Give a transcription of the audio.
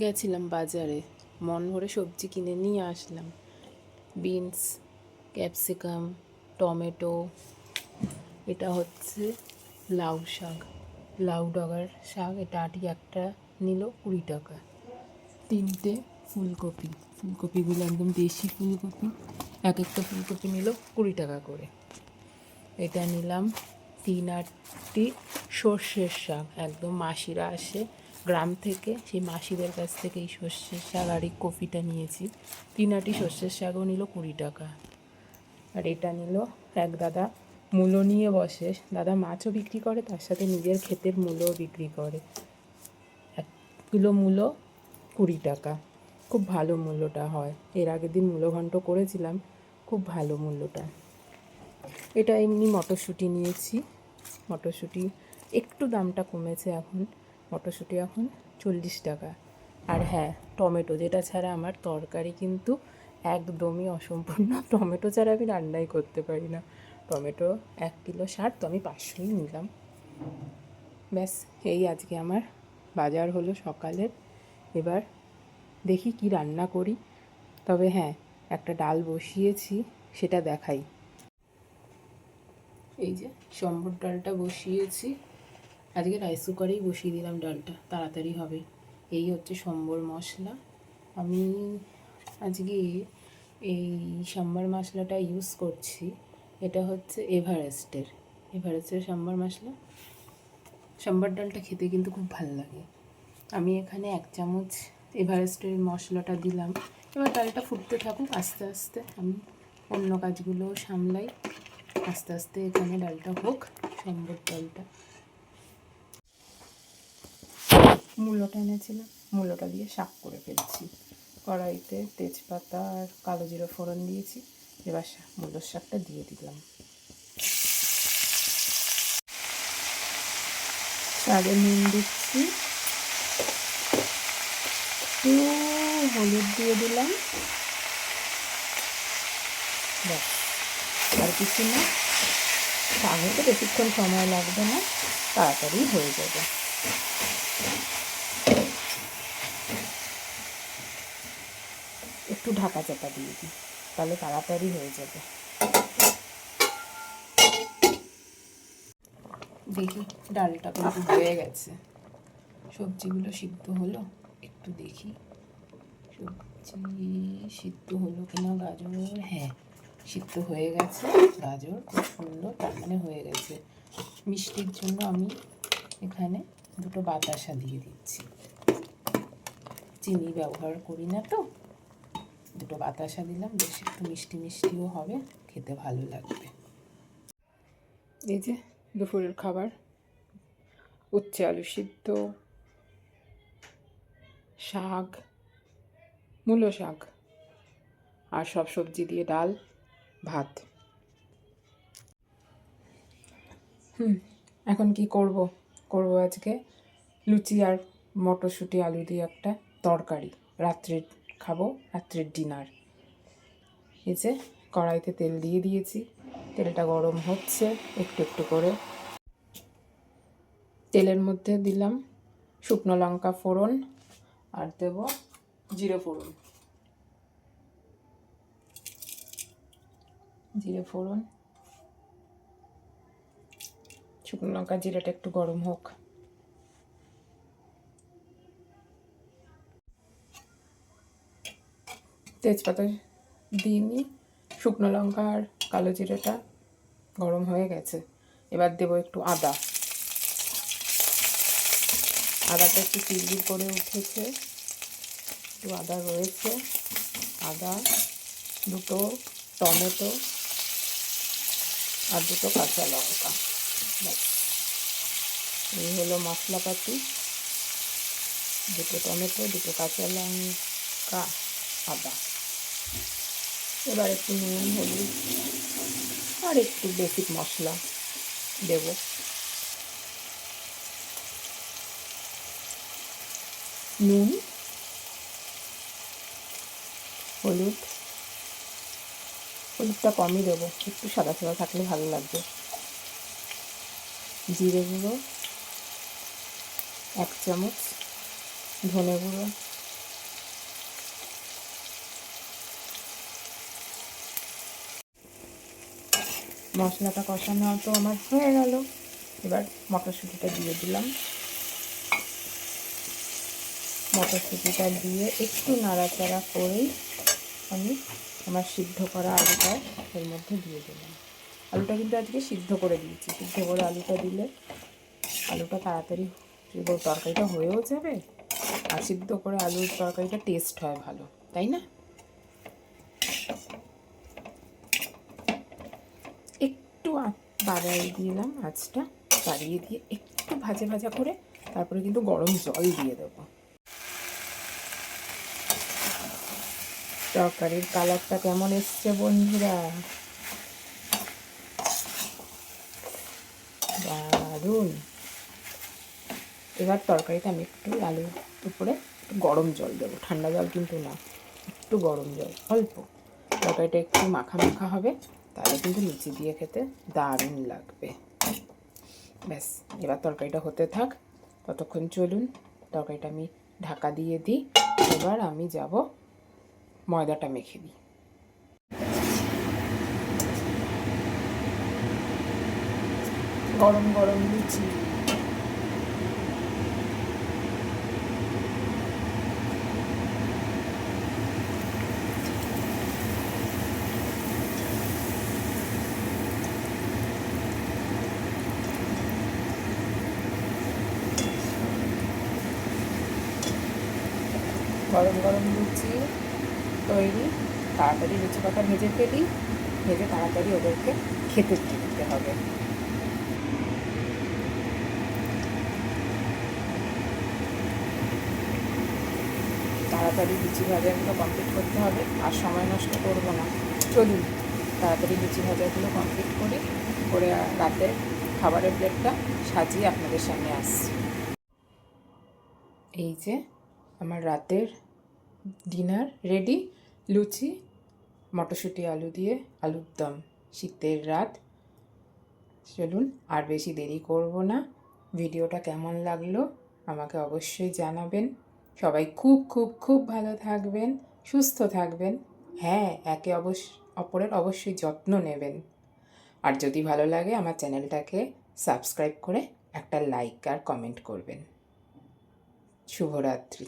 গেছিলাম বাজারে। মন ভরে সবজি কিনে নিয়ে আসলাম। বিনস, ক্যাপসিকাম, টমেটো, এটা হচ্ছে লাউ শাক। লাউ ডগার শাক, এটা আটি একটা নিল কুড়ি টাকা। তিনটে ফুলকপি। ফুলকপিগুলো একদম দেশি ফুলকপি। এক একটা ফুলকপি নিল কুড়ি টাকা করে। এটা নিলাম তিন আটটি সর্ষের শাক। একদম মাসিরা আসে গ্রাম থেকে, সেই মাসিদের কাছ থেকে এই সর্ষের শাক আর এই কপিটা নিয়েছি। তিন আটি সর্ষের শাকও নিল কুড়ি টাকা। আর এটা নিল এক দাদা মূলো নিয়ে বসে। দাদা মাছও বিক্রি করে, তার সাথে নিজের ক্ষেতের মূলোও বিক্রি করে। এক কিলো মূলো কুড়ি টাকা। খুব ভালো মূল্যটা হয়। এর আগের দিন মূলো ঘন্ট করেছিলাম, খুব ভালো মূল্যটা। এটা এমনি মটরশুঁটি নিয়েছি। মটরশুঁটি একটু দামটা কমেছে এখন। মটরশুঁটি এখন চল্লিশ টাকা। আর হ্যাঁ টমেটো, যেটা ছাড়া আমার তরকারি কিন্তু একদমই অসম্পূর্ণ। টমেটো ছাড়া আমি রান্নাই করতে পারি না। টমেটো এক কিলো ষাট, তো আমি পাঁচশোই নিলাম। ব্যাস, এই আজকে আমার বাজার হলো সকালের। এবার দেখি কি রান্না করি। তবে হ্যাঁ একটা ডাল বসিয়েছি, সেটা দেখাই। এই যে, সম্বর ডালটা বসিয়েছি। আজকে রাইস কুকারেই বসিয়ে দিলাম ডালটা, তাড়াতাড়ি হবে। এই হচ্ছে সম্বর মশলা। আমি আজকে এই সাম্বার মশলাটা ইউজ করছি। এটা হচ্ছে এভারেস্টের। এভারেস্টের সাম্বার মশলা। সাম্বার ডালটা খেতে কিন্তু খুব ভালো লাগে। আমি এখানে এক চামচ এভারেস্টের মশলাটা দিলাম। এবার ডালটা ফুটতে থাকুক, আস্তে আস্তে আমি অন্য কাজগুলোও সামলাই। আস্তে আস্তে এখানে ডালটা হোক, সম্বর ডালটা। মূলোটা এনেছিলাম। মূল্যটা দিয়ে শাক করে ফেলছি। কড়াইতে তেজপাতা আর কালো জিরো ফোড়ন দিয়েছি। এবার মূলোর শাকটা দিয়ে দিলাম। শাকে নুন দিচ্ছি। হলুদ দিয়ে দিলাম। আর কিছু না। শাক হতে বেশিক্ষণ সময় লাগবে না। তাড়াতাড়ি হয়ে যাবে। একটু ঢাকা চাপা দিয়ে দিই, তাহলে তাড়াতাড়ি হয়ে যাবে। দেখি ডালটা কিন্তু হয়ে গেছে। সবজিগুলো সিদ্ধ হলো, একটু দেখি। সবজি সিদ্ধ হলো কিনা গাজর? হ্যাঁ সিদ্ধ হয়ে গেছে। গাজর খুব সুন্দর, তার মানে হয়ে গেছে। মিষ্টির জন্য আমি এখানে দুটো বাতাসা দিয়ে দিচ্ছি। চিনি ব্যবহার করি না তো দুটো বাতাসা দিলাম, বেশ একটু মিষ্টি মিষ্টিও হবে, খেতে ভালো লাগবে। এই যে দুপুরের খাবার, উচ্ছে আলু সিদ্ধ, শাক, মূলো শাক, আর সব সবজি দিয়ে ডাল, ভাত। হুম, এখন কি করব? করব আজকে লুচি আর মটরশুঁটি, আলু দিয়ে একটা তরকারি, রাত্রের খাব রাত্রের ডিনার এই যে কড়াইতে তেল দিয়ে দিয়েছি, তেলটা গরম হচ্ছে, একটু একটু করে। তেলের মধ্যে দিলাম শুকনো লঙ্কা ফোড়ন আর দেব জিরে ফোড়ন। জিরে ফোড়ন। শুকনো লঙ্কা জিরেটা একটু গরম হোক। তেজপাতা দিইনি শুকনো লঙ্কা আর কালো জিরেটা গরম হয়ে গেছে। এবার দেবো একটু আদা। আদাটা একটু চিরবির করে উঠেছে। একটু আদা রয়েছে। আদা, দুটো টমেটো আর দুটো কাঁচা লঙ্কা। এই হলো মশলাপাতি। দুটো টমেটো, দুটো কাঁচা লঙ্কা, আদা। এবার একটু নুন, হলুদ আর একটু বেসিক মশলা দেব। নুন, হলুদ, হলুদটা কমই দেবো, একটু সাদা সাদা থাকলে ভালো লাগবে। জিরে গুঁড়ো, এক চামচ ধনে গুঁড়ো মশলাটা কষানো তো আমার হয়ে গেল। এবার মটরশুঁটিটা দিয়ে দিলাম। মটরশুঁটিটা দিয়ে একটু নাড়াচাড়া করেই আমি আমার সিদ্ধ করা আলুটা এর মধ্যে দিয়ে দিলাম। আলুটা কিন্তু আজকে সিদ্ধ করে দিয়েছি। সিদ্ধ করে আলুটা দিলে আলুটা তাড়াতাড়ি তরকারিটা হয়েও যাবে আর সিদ্ধ করে আলুর তরকারিটা টেস্ট হয় ভালো, তাই না একটু আ- বাড়াই দিলাম আঁচটা, বাড়িয়ে দিয়ে একটু ভাজা ভাজা করে তারপরে কিন্তু গরম জল দিয়ে দেবো। তরকারির কালারটা কেমন এসছে বন্ধুরা? দারুণ। এবার তরকারিটা আমি একটু আলুর উপরে গরম জল দেবো। ঠান্ডা জল কিন্তু না, একটু গরম জল, অল্প। তরকারিটা একটু মাখা মাখা হবে। তাহলে কিন্তু লুচি দিয়ে খেতে দারুণ লাগবে। ব্যাস, এবার তরকারিটা হতে থাক। ততক্ষণ চলুন, তরকারিটা আমি ঢাকা দিয়ে দিই। এবার আমি যাব ময়দাটা মেখে দিই। গরম গরম লুচি। গরম গরম লুচি তৈরি, তাড়াতাড়ি লুচি পাতা ভেজে ফেলি, ভেজে তাড়াতাড়ি ওদেরকে খেতে দিতে হবে। তাড়াতাড়ি লুচি ভাজাগুলো কমপ্লিট করতে হবে, আর সময় নষ্ট করব না। চলুন, তাড়াতাড়ি লুচি ভাজাগুলো কমপ্লিট করি, করে রাতে খাবারের প্লেটটা সাজিয়ে আপনাদের সামনে আসছি। এই যে আমার রাতের ডিনার রেডি লুচি, মটরশুঁটি, আলু দিয়ে আলুর দম। শীতের রাত। চলুন, আর বেশি দেরি করব না। ভিডিওটা কেমন লাগল আমাকে অবশ্যই জানাবেন। সবাই খুব খুব খুব ভালো থাকবেন, সুস্থ থাকবেন। হ্যাঁ একে অবশ্য, অপরের অবশ্যই যত্ন নেবেন। আর যদি ভালো লাগে, আমার চ্যানেলটাকে সাবস্ক্রাইব করে একটা লাইক আর কমেন্ট করবেন। শুভরাত্রি।